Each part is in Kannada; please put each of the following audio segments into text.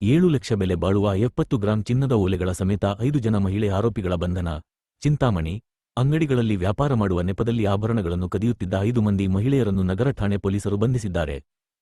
ಏಳು ಲಕ್ಷ ಬೆಲೆ ಬಾಳುವ ಎಪ್ಪತ್ತು ಗ್ರಾಂ ಚಿನ್ನದ ಓಲೆಗಳ ಸಮೇತ ಐದು ಜನ ಮಹಿಳೆ ಆರೋಪಿಗಳ ಬಂಧನ. ಚಿಂತಾಮಣಿ, ಅಂಗಡಿಗಳಲ್ಲಿ ವ್ಯಾಪಾರ ಮಾಡುವ ನೆಪದಲ್ಲಿ ಆಭರಣಗಳನ್ನು ಕದಿಯುತ್ತಿದ್ದ ಐದು ಮಂದಿ ಮಹಿಳೆಯರನ್ನು ನಗರ ಠಾಣೆ ಪೊಲೀಸರು ಬಂಧಿಸಿದ್ದಾರೆ.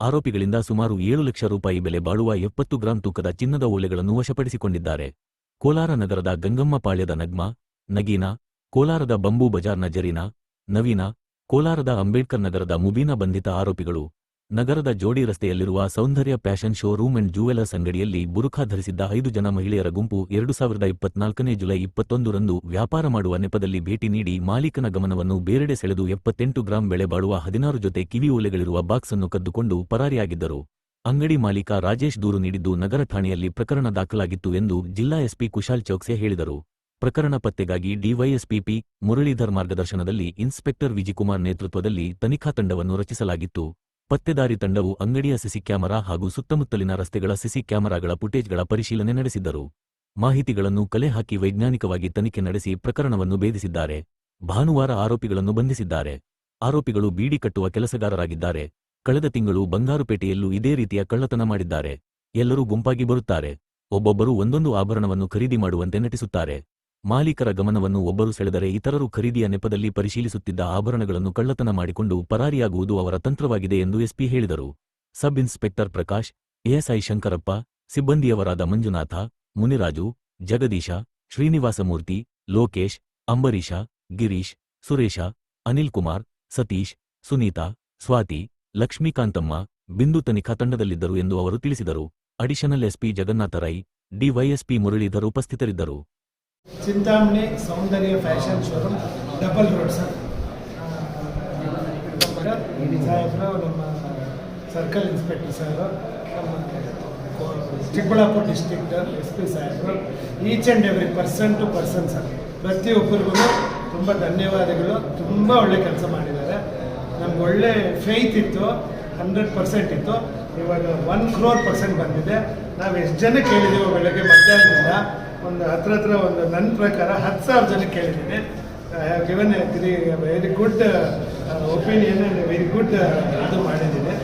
ಆರೋಪಿಗಳಿಂದ ಸುಮಾರು ಏಳು ಲಕ್ಷ ರೂಪಾಯಿ ಬೆಲೆ ಬಾಳುವ ಎಪ್ಪತ್ತು ಗ್ರಾಂ ತೂಕದ ಚಿನ್ನದ ಓಲೆಗಳನ್ನು ವಶಪಡಿಸಿಕೊಂಡಿದ್ದಾರೆ. ಕೋಲಾರ ನಗರದ ಗಂಗಮ್ಮಪಾಳ್ಯದ ನಗ್ಮಾ, ನಗೀನಾ, ಕೋಲಾರದ ಬಂಬೂ ಬಜಾರ್ನ ಜರೀನಾ, ನವೀನ, ಕೋಲಾರದ ಅಂಬೇಡ್ಕರ್ ನಗರದ ಮುಬೀನ ಬಂಧಿತ ಆರೋಪಿಗಳು. ನಗರದ ಜೋಡಿ ರಸ್ತೆಯಲ್ಲಿರುವ Soundarya fashion showroom and jewellers ಅಂಗಡಿಯಲ್ಲಿ ಬುರುಖಾ ಧರಿಸಿದ್ದ ಐದು ಜನ ಮಹಿಳೆಯರ ಗುಂಪು ಎರಡು ಸಾವಿರದ ಇಪ್ಪತ್ನಾಲ್ಕನೇ ಜುಲೈ ಇಪ್ಪತ್ತೊಂದರಂದು ವ್ಯಾಪಾರ ಮಾಡುವ ನೆಪದಲ್ಲಿ ಭೇಟಿ ನೀಡಿ ಮಾಲೀಕನ ಗಮನವನ್ನು ಬೇರೆಡೆ ಸೆಳೆದು ಎಪ್ಪತ್ತೆಂಟು ಗ್ರಾಂ ಬೆಳೆ ಬಾಳುವ ಹದಿನಾರು ಜೊತೆ ಕಿವಿ ಓಲೆಗಳಿರುವ ಬಾಕ್ಸ್ ಅನ್ನು ಕದ್ದುಕೊಂಡು ಪರಾರಿಯಾಗಿದ್ದರು. ಅಂಗಡಿ ಮಾಲೀಕ ರಾಜೇಶ್ ದೂರು ನೀಡಿದ್ದು ನಗರ ಠಾಣೆಯಲ್ಲಿ ಪ್ರಕರಣ ದಾಖಲಾಗಿತ್ತು ಎಂದು ಜಿಲ್ಲಾ ಎಸ್ಪಿ ಕುಶಾಲ್ ಚೌಕ್ಸೆ ಹೇಳಿದರು. ಪ್ರಕರಣ ಪತ್ತೆಗಾಗಿ ಡಿವೈಎಸ್ಪಿಪಿ ಮುರಳೀಧರ್ ಮಾರ್ಗದರ್ಶನದಲ್ಲಿ ಇನ್ಸ್ಪೆಕ್ಟರ್ ವಿಜಿಕುಮಾರ್ ನೇತೃತ್ವದಲ್ಲಿ ತನಿಖಾ ತಂಡವನ್ನು ರಚಿಸಲಾಗಿತ್ತು. ಪತ್ತೆದಾರಿ ತಂಡವು ಅಂಗಡಿಯ ಸಿಸಿ ಕ್ಯಾಮೆರಾ ಹಾಗೂ ಸುತ್ತಮುತ್ತಲಿನ ರಸ್ತೆಗಳ ಸಿಸಿ ಕ್ಯಾಮೆರಾಗಳ ಫುಟೇಜ್ಗಳ ಪರಿಶೀಲನೆ ನಡೆಸಿದ್ದರು. ಮಾಹಿತಿಗಳನ್ನು ಕಲೆ ಹಾಕಿ ವೈಜ್ಞಾನಿಕವಾಗಿ ತನಿಖೆ ನಡೆಸಿ ಪ್ರಕರಣವನ್ನು ಭೇದಿಸಿದ್ದಾರೆ. ಭಾನುವಾರ ಆರೋಪಿಗಳನ್ನು ಬಂಧಿಸಿದ್ದಾರೆ. ಆರೋಪಿಗಳು ಬೀಡಿ ಕಟ್ಟುವ ಕೆಲಸಗಾರರಾಗಿದ್ದಾರೆ. ಕಳೆದ ತಿಂಗಳು ಬಂಗಾರುಪೇಟೆಯಲ್ಲೂ ಇದೇ ರೀತಿಯ ಕಳ್ಳತನ ಮಾಡಿದ್ದಾರೆ. ಎಲ್ಲರೂ ಗುಂಪಾಗಿ ಬರುತ್ತಾರೆ. ಒಬ್ಬೊಬ್ಬರು ಒಂದೊಂದು ಆಭರಣವನ್ನು ಖರೀದಿ ಮಾಡುವಂತೆ ನಟಿಸುತ್ತಾರೆ. ಮಾಲೀಕರ ಗಮನವನ್ನು ಒಬ್ಬರು ಸೆಳೆದರೆ ಇತರರು ಖರೀದಿಯ ನೆಪದಲ್ಲಿ ಪರಿಶೀಲಿಸುತ್ತಿದ್ದ ಆಭರಣಗಳನ್ನು ಕಳ್ಳತನ ಮಾಡಿಕೊಂಡು ಪರಾರಿಯಾಗುವುದು ಅವರ ತಂತ್ರವಾಗಿದೆ ಎಂದು ಎಸ್ಪಿ ಹೇಳಿದರು. Sub inspector Prakash, ASI Shankarappa, ಸಿಬ್ಬಂದಿಯವರಾದ Manjunatha, Muniraju, Jagadisha, Srinivasamurthy, Lokesh Ambarisha Girish, Suresha Anil Kumar Satish, Sunita, Swathi, Lakshmikanthamma, Bindu ತನಿಖಾ ತಂಡದಲ್ಲಿದ್ದರು ಎಂದು ಅವರು ತಿಳಿಸಿದರು. Additional SP Jagannatha Rai, DySP Muralidhar ಉಪಸ್ಥಿತರಿದ್ದರು. Chintamani Soundarya fashion showroom, double road sir. ಸಾಹೇಬ್ರು, ನಮ್ಮ ಸರ್ಕಲ್ ಇನ್ಸ್ಪೆಕ್ಟರ್ ಸರ್ ನಮ್ಮ ಚಿಕ್ಕಬಳ್ಳಾಪುರ ಡಿಸ್ಟ್ರಿಕ್ಟ್ ಎಸ್ ಪಿ ಸಾಹೇಬರು, each and every person to person sir. ಪ್ರತಿಯೊಬ್ಬರಿಗೂ ತುಂಬ ಧನ್ಯವಾದಗಳು. ತುಂಬ ಒಳ್ಳೆ ಕೆಲಸ ಮಾಡಿದ್ದಾರೆ. ನಮ್ಗೆ ಒಳ್ಳೆ ಫೇತ್ ಇತ್ತು ಹಂಡ್ರೆಡ್ ಪರ್ಸೆಂಟ್ ಇತ್ತು. ಇವಾಗ ಒನ್ ಕ್ರೋರ್ ಪರ್ಸೆಂಟ್ ಬಂದಿದೆ. ನಾವು ಎಷ್ಟು ಜನ ಕೇಳಿದ್ದೀವೋ ಬೆಳಗ್ಗೆ ಮಧ್ಯಾಹ್ನದಿಂದ? ಒಂದು ಹತ್ರ ಹತ್ರ ಒಂದು ನನ್ನ ಪ್ರಕಾರ ಹತ್ತು ಸಾವಿರ ಜನ ಕೇಳಿದ್ದೀನಿ. I have given a very good opinion and very good ಇದು ಮಾಡಿದ್ದೀನಿ.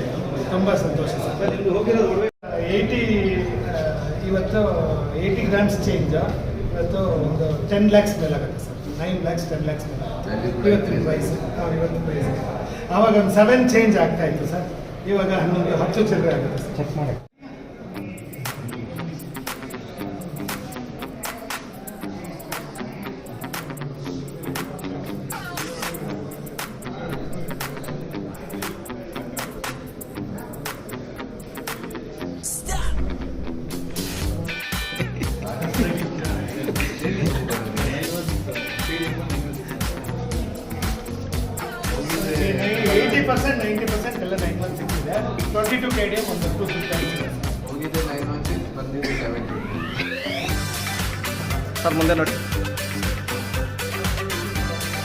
ತುಂಬ ಸಂತೋಷ ಸರ್. ಏಯ್ಟಿ ಇವತ್ತು ಏಯ್ಟಿ ಗ್ರಾಮ್ಸ್ ಚೇಂಜ್ ಇವತ್ತು ಒಂದು ಟೆನ್ ಲ್ಯಾಕ್ಸ್ ಮೇಲೆ ಆಗುತ್ತೆ sir. Nine lakhs ten lakhs ಮೇಲೆ ಆಗುತ್ತೆ. ಇವತ್ತಿನ ಪ್ರೈಸ್ ಹಾಂ ಇವತ್ತಿನ ಪ್ರೈಸ್ ಆವಾಗ ಒಂದು ಸೆವೆನ್ ಚೇಂಜ್ ಆಗ್ತಾ ಇತ್ತು ಸರ್. ಇವಾಗ ಹನ್ನೊಂದು ಹತ್ತು ಚಿಲ್ಲರೆ ಆಗುತ್ತೆ ಸರ್. ಚೆಕ್ ಮಾಡಿ. Twenty two K D M ಒಂದು ಟೂ ಫಿಫ್ಟಿ ಹೋಗಿದೆ ನೈನ್ ಒನ್ ಸಿಕ್ಸ್ ಸರ್ ಮುಂದೆ ನೋಡಿ.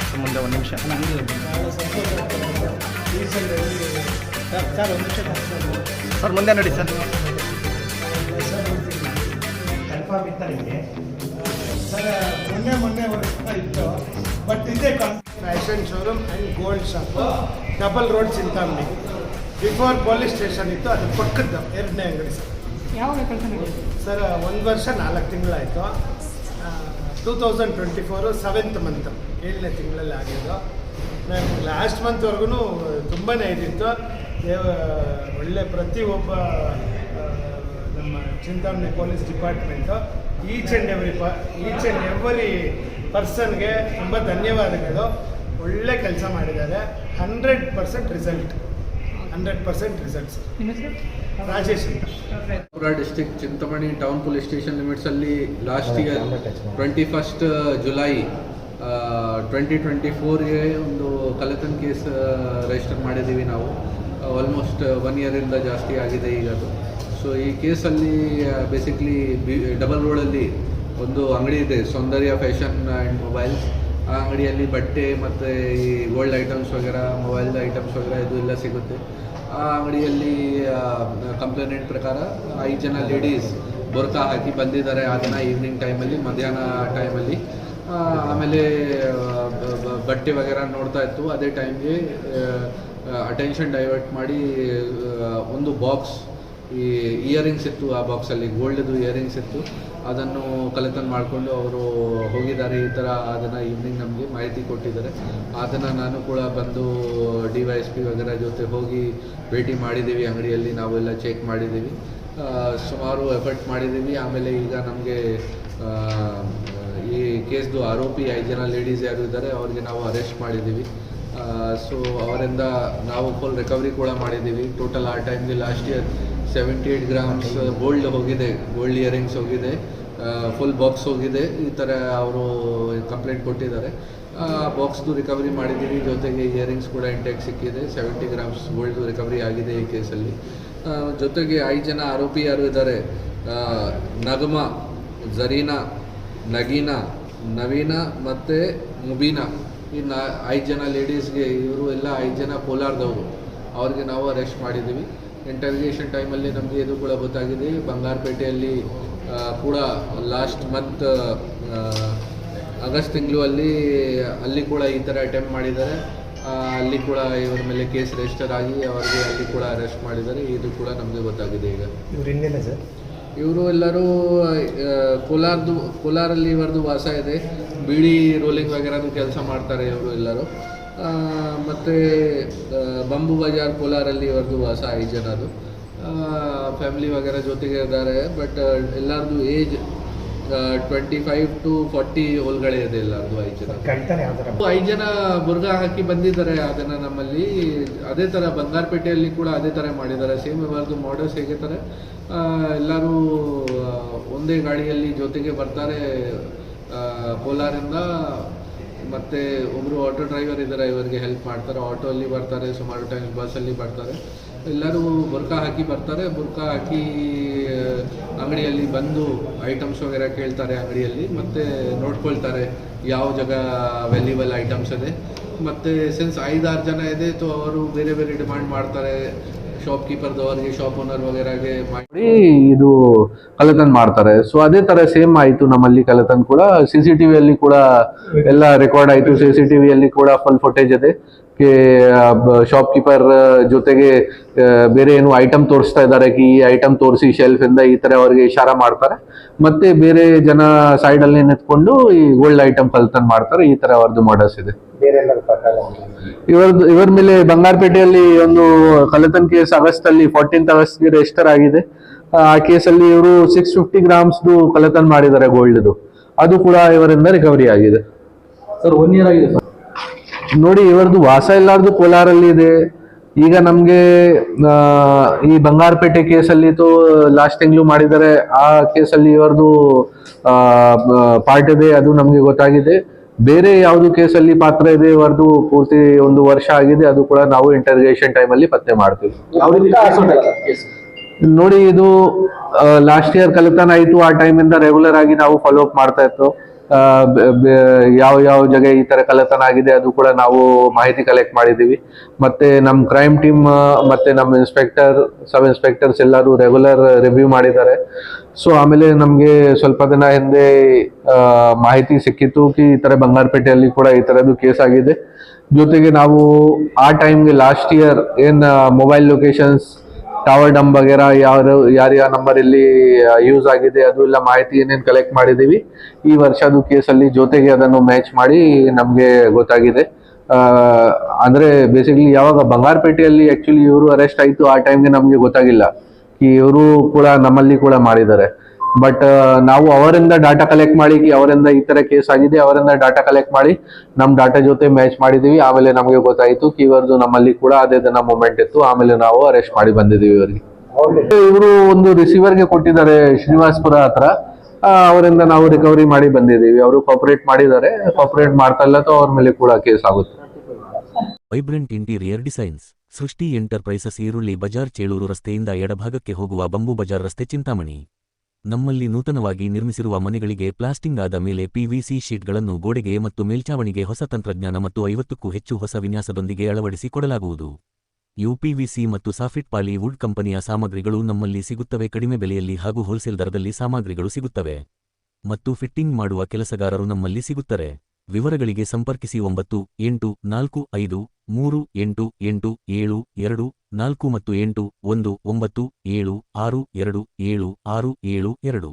ಸರ್ ಮುಂದೆ ಒಂದು ನಿಮಿಷ. ಸರ್ ಒಂದು ನಿಮಿಷ ಸರ್. ಮುಂದೆ ನೋಡಿ ಸರ್. ಕನ್ಫರ್ಮ್ ಇತ್ತ ನಿಮಗೆ? ಸರ್ ಮೊನ್ನೆ ಮೊನ್ನೆ ಇತ್ತು ಬಟ್ ಇದೇ fashion showroom and gold shop double road Chintamani before police station ಇತ್ತು ಅದ್ರ ಪಕ್ಕದ್ದು ಎರಡನೇ ಅಂಗಡಿ ಸರ್. ಯಾವಾಗ ಸರ್ ಒಂದು ವರ್ಷ ನಾಲ್ಕು ತಿಂಗಳಾಯಿತು. Two thousand twenty four seventh month ಏಳನೇ ತಿಂಗಳಲ್ಲಿ ಆಗಿದ್ದು. ಲಾಸ್ಟ್ ಮಂತ್ವರೆಗೂ ತುಂಬಾ ಇದಿತ್ತು. ದೇವ- ಒಳ್ಳೆ ಪ್ರತಿಯೊಬ್ಬ ನಮ್ಮ Chintamani police department each and every ಪ ಈಚ್ ಆ್ಯಂಡ್ ಎವ್ರಿ ಪರ್ಸನ್ಗೆ ತುಂಬ ಧನ್ಯವಾದಗಳು. ಒಳ್ಳೆ ಕೆಲಸ ಮಾಡಿದ್ದಾರೆ. Hundred percent result hundred percent results ನಿಮ್ಮ ಹೆಸರು ರಾಜೇಶ್ ಪುರ district Chintamani town police station ಲಿಮಿಟ್ಸಲ್ಲಿ last year twenty first July twenty twenty ಫೋರ್ಗೆ ಒಂದು ಕಲೆತನ್ ಕೇಸ್ ರಿಜಿಸ್ಟರ್ ಮಾಡಿದ್ದೀವಿ ನಾವು. ಆಲ್ಮೋಸ್ಟ್ ಒನ್ ಇಯರಿಂದ ಜಾಸ್ತಿ ಆಗಿದೆ ಈಗ ಅದು. ಸೊ ಈ ಕೇಸಲ್ಲಿ ಬೇಸಿಕ್ಲಿ ಬಿ ಡಬಲ್ ರೋಡಲ್ಲಿ ಒಂದು ಅಂಗಡಿ ಇದೆ ಸೌಂದರ್ಯ ಫ್ಯಾಷನ್ ಆ್ಯಂಡ್ ಮೊಬೈಲ್ಸ್ ಆ ಅಂಗಡಿಯಲ್ಲಿ ಬಟ್ಟೆ ಮತ್ತು ಈ ಗೋಲ್ಡ್ ಐಟಮ್ಸ್ ವಗೇರಾ ಮೊಬೈಲ್ ಐಟಮ್ಸ್ ವಗೇರಾ ಇದು ಎಲ್ಲ ಸಿಗುತ್ತೆ. ಆ ಅಂಗಡಿಯಲ್ಲಿ ಕಂಪ್ಲೇಂಟ್ ಪ್ರಕಾರ ಐದು ಜನ ಲೇಡೀಸ್ ಬರ್ತಾ ಹಾಕಿ ಬಂದಿದ್ದಾರೆ ಆ ದಿನ ಈವ್ನಿಂಗ್ ಟೈಮಲ್ಲಿ ಮಧ್ಯಾಹ್ನ ಟೈಮಲ್ಲಿ ಆಮೇಲೆ ಬಟ್ಟೆ ವಗೇರ ನೋಡ್ತಾ ಇತ್ತು. ಅದೇ ಟೈಮ್ಗೆ ಅಟೆನ್ಷನ್ ಡೈವರ್ಟ್ ಮಾಡಿ ಒಂದು ಬಾಕ್ಸ್ ಈ ಇಯರಿಂಗ್ಸ್ ಇತ್ತು, ಆ ಬಾಕ್ಸಲ್ಲಿ ಗೋಲ್ಡ್ದು ಇಯರಿಂಗ್ಸ್ ಇತ್ತು. ಅದನ್ನು ಕಲೆಕ್ಷನ್ ಮಾಡಿಕೊಂಡು ಅವರು ಹೋಗಿದ್ದಾರೆ. ಈ ಥರ ಅದನ್ನು ಈವ್ನಿಂಗ್ ನಮಗೆ ಮಾಹಿತಿ ಕೊಟ್ಟಿದ್ದಾರೆ. ಅದನ್ನು ನಾನು ಕೂಡ ಬಂದು ಡಿ ವೈ ಎಸ್ ಪಿ ವಗರ ಜೊತೆ ಹೋಗಿ ಭೇಟಿ ಮಾಡಿದ್ದೀವಿ. ಅಂಗಡಿಯಲ್ಲಿ ನಾವೆಲ್ಲ ಚೆಕ್ ಮಾಡಿದ್ದೀವಿ. ಸುಮಾರು ಎಫರ್ಟ್ ಮಾಡಿದ್ದೀವಿ. ಆಮೇಲೆ ಈಗ ನಮಗೆ ಈ ಕೇಸ್ದು ಆರೋಪಿ ಐದು ಜನ ಲೇಡೀಸ್ ಯಾರು ಇದ್ದಾರೆ, ಅವ್ರಿಗೆ ನಾವು ಅರೆಸ್ಟ್ ಮಾಡಿದ್ದೀವಿ. ಸೊ ಅವರಿಂದ ನಾವು ಫುಲ್ ರಿಕವರಿ ಕೂಡ ಮಾಡಿದ್ದೀವಿ. ಟೋಟಲ್ ಆ ಟೈಮ್ಗೆ last year seventy eight grams gold ಹೋಗಿದೆ ಗೋಲ್ಡ್ ಇಯರಿಂಗ್ಸ್ ಹೋಗಿದೆ ಫುಲ್ ಬಾಕ್ಸ್ ಹೋಗಿದೆ ಈ ಥರ ಅವರು ಕಂಪ್ಲೇಂಟ್ ಕೊಟ್ಟಿದ್ದಾರೆ. ಬಾಕ್ಸ್ದು ರಿಕವರಿ ಮಾಡಿದ್ದೀವಿ ಜೊತೆಗೆ ಇಯರಿಂಗ್ಸ್ ಕೂಡ ಇಂಟೆಕ್ ಸಿಕ್ಕಿದೆ ಸೆವೆಂಟಿ ಗ್ರಾಮ್ಸ್ ಗೋಲ್ಡ್ ರಿಕವರಿ ಆಗಿದೆ ಈ ಕೇಸಲ್ಲಿ. ಜೊತೆಗೆ ಐದು ಜನ ಆರೋಪಿ ಯಾರು ಇದ್ದಾರೆ. ಆ, ನಗಮ ಜರೀನಾ ನಗೀನಾ ನವೀನ ಮತ್ತು ಮುಬೀನಾ. ಈ ನಾ ಐದು ಜನ ಲೇಡೀಸ್ಗೆ ಇವರು ಎಲ್ಲ ಐದು ಜನ ಕೋಲಾರದವರು. ಅವ್ರಿಗೆ ನಾವು ಅರೆಸ್ಟ್ ಮಾಡಿದ್ದೀವಿ. ಇಂಟರ್ಗೇಷನ್ ಟೈಮಲ್ಲಿ ನಮಗೆ ಇದು ಕೂಡ ಗೊತ್ತಾಗಿದೆ ಬಂಗಾರಪೇಟೆಯಲ್ಲಿ ಕೂಡ ಲಾಸ್ಟ್ ಮಂತ್ ಆಗಸ್ಟ್ ತಿಂಗಳು ಅಲ್ಲಿ ಅಲ್ಲಿ ಕೂಡ ಈ ಥರ ಅಟೆಂಪ್ಟ್ ಮಾಡಿದ್ದಾರೆ. ಅಲ್ಲಿ ಕೂಡ ಇವರ ಮೇಲೆ ಕೇಸ್ ರಿಜಿಸ್ಟರ್ ಆಗಿ ಅವರಿಗೆ ಅಲ್ಲಿ ಕೂಡ ಅರೆಸ್ಟ್ ಮಾಡಿದ್ದಾರೆ. ಇದು ಕೂಡ ನಮಗೆ ಗೊತ್ತಾಗಿದೆ ಈಗ. ಇವ್ರು ಇಂಡಿಯನ್ ಸರ್? ಇವರು ಎಲ್ಲರೂ ಕೋಲಾರದು ಕೋಲಾರಲ್ಲಿ ಇವರದು ವಾಸ ಇದೆ. ಬಿಡಿ ರೋಲಿಂಗ್ ವಗೇರದು ಕೆಲಸ ಮಾಡ್ತಾರೆ ಇವರು ಎಲ್ಲರೂ. ಮತ್ತೆ ಬಂಬು ಬಜಾರ್ ಕೋಲಾರಲ್ಲಿ ಇವರದು ವಾಸ ಐದು ಜನದು ಫ್ಯಾಮಿಲಿ ವಗೇರ ಜೊತೆಗೆ ಇದ್ದಾರೆ ಬಟ್ ಎಲ್ಲರದು age twenty five to forty ಒಳಗಡೆ ಇದೆ ಎಲ್ಲರದು ಐದು ಜನ. ಐದು ಜನ ಬುರ್ಗ ಹಾಕಿ ಬಂದಿದ್ದಾರೆ ಅದನ್ನ ನಮ್ಮಲ್ಲಿ. ಅದೇ ಥರ ಬಂಗಾರಪೇಟೆಯಲ್ಲಿ ಕೂಡ ಅದೇ ಥರ ಮಾಡಿದ್ದಾರೆ. ಸೇಮ್ ಇವರದು ಮಾಡಲ್ಸ್ ಹೇಗೆ ಥರ ಎಲ್ಲರೂ ಒಂದೇ ಗಾಡಿಯಲ್ಲಿ ಜೊತೆಗೆ ಬರ್ತಾರೆ ಕೋಲಾರಿಂದ ಮತ್ತು ಒಬ್ಬರು ಆಟೋ ಡ್ರೈವರ್ ಇದ್ದಾರೆ ಇವರಿಗೆ ಹೆಲ್ಪ್ ಮಾಡ್ತಾರೆ. ಆಟೋ ಅಲ್ಲಿ ಬರ್ತಾರೆ, ಸುಮಾರು ಟೈಮ್ ಬಸ್ಸಲ್ಲಿ ಬರ್ತಾರೆ. ಎಲ್ಲರೂ ಬುರ್ಕಾ ಹಾಕಿ ಬರ್ತಾರೆ. ಬುರ್ಕಾ ಹಾಕಿ ಅಂಗಡಿಯಲ್ಲಿ ಬಂದು ಐಟಮ್ಸ್ ವಗೇರ ಕೇಳ್ತಾರೆ ಅಂಗಡಿಯಲ್ಲಿ. ಮತ್ತು ನೋಡ್ಕೊಳ್ತಾರೆ ಯಾವ ಜಾಗ ವ್ಯಾಲ್ಯೂಬಲ್ ಐಟಮ್ಸ್ ಇದೆ. ಮತ್ತು ಸಿನ್ಸ್ ಐದಾರು ಜನ ಇದೆ ಸೊ ಅವರು ಬೇರೆ ಬೇರೆ ಡಿಮಾಂಡ್ ಮಾಡ್ತಾರೆ. ಇದು ಕಲೆತನ್ ಮಾಡ್ತಾರೆ. ಸೊ ಅದೇ ತರ ಸೇಮ್ ಆಯ್ತು ನಮ್ಮಲ್ಲಿ ಕಲೆತನ್ ಕೂಡ. ಸಿ ಸಿ ಟಿವಿಯಲ್ಲಿ ಕೂಡ ಎಲ್ಲ ರೆಕಾರ್ಡ್ ಆಯ್ತು. ಸಿ ಸಿ ಟಿವಿಯಲ್ಲಿ ಕೂಡ ಫುಲ್ ಫುಟೇಜ್ ಇದೆ. ಶಾಪ್ ಕೀಪರ್ ಜೊತೆಗೆ ಬೇರೆ ಏನು ಐಟಮ್ ತೋರಿಸ್ತಾ ಇದ್ದಾರೆ. ಈ ಐಟಮ್ ತೋರಿಸಿ ಶೆಲ್ಫ್ ಇಂದ ಈ ತರ ಅವರಿಗೆ ಇಶಾರ ಮಾಡ್ತಾರೆ. ಮತ್ತೆ ಬೇರೆ ಜನ ಸೈಡ್ ಅಲ್ಲಿ ನಿಂತ್ಕೊಂಡು ಈ ಗೋಲ್ಡ್ ಐಟಮ್ ಕಲ್ತನ್ ಮಾಡ್ತಾರೆ. ಈ ತರ ಅವ್ರದ್ದು ಮಾಡರ್ಸ್ ಇದೆ. ಇವರದ್ದು ಇವರ ಮೇಲೆ ಬಂಗಾರಪೇಟೆಯಲ್ಲಿ ಒಂದು ಕಳ್ಳತನ ಕೇಸ್ ಆಗಸ್ಟ್ ಅಲ್ಲಿ ಫೋರ್ಟೀನ್ತ್ ಆಗಸ್ಟ್ಗೆ ರಿಜಿಸ್ಟರ್ ಆಗಿದೆ. ಆ ಕೇಸಲ್ಲಿ ಇವರು ಸಿಕ್ಸ್ ಫಿಫ್ಟಿ ಗ್ರಾಮ್ಸ್ ಕಳ್ಳತನ ಮಾಡಿದ್ದಾರೆ ಗೋಲ್ಡ್ ಅದು ಕೂಡ ಇವರಿಂದ ರಿಕವರಿ ಆಗಿದೆ. ಸರ್ ಒನ್ ಇಯರ್ ಆಗಿದೆ ನೋಡಿ ಇವರದು ವಾಸ ಇಲ್ಲಾರ್ದು ಕೋಲಾರಲ್ಲಿ ಇದೆ. ಈಗ ನಮ್ಗೆ ಈ ಬಂಗಾರಪೇಟೆ ಕೇಸಲ್ಲಿ ತೋ ಲಾಸ್ಟ್ ತಿಂಗಳು ಮಾಡಿದ್ದಾರೆ. ಆ ಕೇಸಲ್ಲಿ ಇವರದು ಪಾರ್ಟ್ ಇದೆ ಅದು ನಮ್ಗೆ ಗೊತ್ತಾಗಿದೆ. ಬೇರೆ ಯಾವುದು ಕೇಸಲ್ಲಿ ಪಾತ್ರ ಇದೆ ಇವರದು ಪೂರ್ತಿ ಒಂದು ವರ್ಷ ಆಗಿದೆ ಅದು ಕೂಡ ನಾವು ಇಂಟರ್ಗೇಷನ್ ಟೈಮಲ್ಲಿ ಪತ್ತೆ ಮಾಡ್ತೀವಿ. ನೋಡಿ ಇದು ಲಾಸ್ಟ್ ಇಯರ್ ಕಲಿತಾನ ಆಯ್ತು ಆ ಟೈಮಿಂದ ರೆಗ್ಯುಲರ್ ಆಗಿ ನಾವು ಫಾಲೋ ಅಪ್ ಮಾಡ್ತಾ ಇತ್ತು. ಯಾವ ಯಾವ ಜಾಗ ಈ ತರ ಕಳ್ಳತನ ಆಗಿದೆ ಅದು ಕೂಡ ನಾವು ಮಾಹಿತಿ ಕಲೆಕ್ಟ್ ಮಾಡಿದೀವಿ ಮತ್ತೆ ನಮ್ಮ ಕ್ರೈಮ್ ಟೀಮ್ ಮತ್ತೆ ನಮ್ಮ ಇನ್ಸ್ಪೆಕ್ಟರ್ ಸಬ್ ಇನ್ಸ್ಪೆಕ್ಟರ್ಸ್ ಎಲ್ಲರೂ ರೆಗ್ಯುಲರ್ ರಿವ್ಯೂ ಮಾಡಿದ್ದಾರೆ. ಸೊ ಆಮೇಲೆ ನಮಗೆ ಸ್ವಲ್ಪ ದಿನ ಹಿಂದೆ ಮಾಹಿತಿ ಸಿಕ್ಕಿತ್ತು ಕಿ ಈ ತರ ಬಂಗಾರಪೇಟೆಯಲ್ಲಿ ಕೂಡ ಈ ತರದ್ದು ಕೇಸ್ ಆಗಿದೆ. ಜೊತೆಗೆ ನಾವು ಆ ಟೈಮ್ಗೆ ಲಾಸ್ಟ್ ಇಯರ್ ಏನ್ ಮೊಬೈಲ್ ಲೊಕೇಶನ್ಸ್ ಟವರ್ ಡಮ್ ವಗೇರ ಯಾರು ಯಾರ್ಯಾರ ನಂಬರ್ ಇಲ್ಲಿ ಯೂಸ್ ಆಗಿದೆ, ಅದು ಎಲ್ಲ ಮಾಹಿತಿ ಏನೇನು ಕಲೆಕ್ಟ್ ಮಾಡಿದೀವಿ ಈ ವರ್ಷದ ಕೇಸಲ್ಲಿ ಜೊತೆಗೆ ಅದನ್ನು ಮ್ಯಾಚ್ ಮಾಡಿ ನಮಗೆ ಗೊತ್ತಾಗಿದೆ. ಅಂದ್ರೆ ಬೇಸಿಕಲಿ ಯಾವಾಗ ಬಂಗಾರಪೇಟೆಯಲ್ಲಿ ಆಕ್ಚುಲಿ ಇವರು ಅರೆಸ್ಟ್ ಆಯ್ತು, ಆ ಟೈಮ್ಗೆ ನಮಗೆ ಗೊತ್ತಾಗಿಲ್ಲ. ಇವರು ಕೂಡ ನಮ್ಮಲ್ಲಿ ಕೂಡ ಮಾಡಿದ್ದಾರೆ. ಬಟ್ ನಾವು ಅವರಿಂದ ಡಾಟಾ ಕಲೆಕ್ಟ್ ಮಾಡಿ ಅವರಿಂದ ಈ ತರ ಕೇಸ್ ಆಗಿದೆ ಅವರಿಂದ ಡಾಟಾ ಕಲೆಕ್ಟ್ ಮಾಡಿ ನಮ್ ಡಾಟಾ ಜೊತೆ ಮ್ಯಾಚ್ ಮಾಡಿದೀವಿ. ಆಮೇಲೆ ನಮಗೆ ಗೊತ್ತಾಯ್ತು ಕಿ ಇವರದು ನಮ್ಮಲ್ಲಿ ಕೂಡ ಅದೇ ದಿನ ಮೂಮೆಂಟ್ ಇತ್ತು. ಆಮೇಲೆ ನಾವು ಅರೆಸ್ಟ್ ಮಾಡಿ ಬಂದಿದ್ದೀವಿ ಇವರಿಗೆ. ಇವರು ಒಂದು ರಿಸೀವರ್ಗೆ ಕೊಟ್ಟಿದ್ದಾರೆ ಶ್ರೀನಿವಾಸ್ಪುರ ಹತ್ರ. ಅವರಿಂದ ನಾವು ರಿಕವರಿ ಮಾಡಿ ಬಂದಿದ್ದೀವಿ ಅವರು ಕಾಪರೇಟ್ ಮಾಡಿದ್ದಾರೆ. ಕಾಪರೇಟ್ ಮಾಡ್ತಾ ಇಲ್ಲ ಅವ್ರ ಮೇಲೆ ಕೂಡ ಕೇಸ್ ಆಗುತ್ತೆ. Vibrant interior designs Srishti enterprises ಈರುಳ್ಳಿ ಬಜಾರ್ ಚೇಳೂರು ರಸ್ತೆಯಿಂದ ಎಡಭಾಗಕ್ಕೆ ಹೋಗುವ ಬಂಬು ಬಜಾರ್ ರಸ್ತೆ ಚಿಂತಾಮಣಿ. ನಮ್ಮಲ್ಲಿ ನೂತನವಾಗಿ ನಿರ್ಮಿಸಿರುವ ಮನೆಗಳಿಗೆ ಪ್ಲಾಸ್ಟಿಂಗ್ ಆದ ಮೇಲೆ ಪಿವಿಸಿ ಶೀಟ್ಗಳನ್ನು ಗೋಡೆಗೆ ಮತ್ತು ಮೇಲ್ಚಾವಣಿಗೆ ಹೊಸ ತಂತ್ರಜ್ಞಾನ ಮತ್ತು ಐವತ್ತಕ್ಕೂ ಹೆಚ್ಚು ಹೊಸ ವಿನ್ಯಾಸದೊಂದಿಗೆ ಅಳವಡಿಸಿಕೊಡಲಾಗುವುದು ಯುಪಿವಿಸಿ ಮತ್ತು ಸಾಫಿಟ್ ಪಾಲಿ ವುಡ್ ಕಂಪನಿಯ ಸಾಮಗ್ರಿಗಳು ನಮ್ಮಲ್ಲಿ ಸಿಗುತ್ತವೆ. ಕಡಿಮೆ ಬೆಲೆಯಲ್ಲಿ ಹಾಗೂ ಹೋಲ್ಸೇಲ್ ದರದಲ್ಲಿ ಸಾಮಗ್ರಿಗಳು ಸಿಗುತ್ತವೆ. ಮತ್ತು ಫಿಟ್ಟಿಂಗ್ ಮಾಡುವ ಕೆಲಸಗಾರರು ನಮ್ಮಲ್ಲಿ ಸಿಗುತ್ತಾರೆ. ವಿವರಗಳಿಗೆ ಸಂಪರ್ಕಿಸಿ ಒಂಬತ್ತು ಎಂಟು ನಾಲ್ಕು ಐದು ಮೂರು, ಎಂಟು ಎಂಟು, ಏಳು, ಎರಡು, ನಾಲ್ಕು ಮತ್ತು ಎಂಟು, ಒಂದು, ಒಂಬತ್ತು, ಏಳು, ಆರು, ಎರಡು, ಏಳು, ಆರು, ಏಳು, ಎರಡು.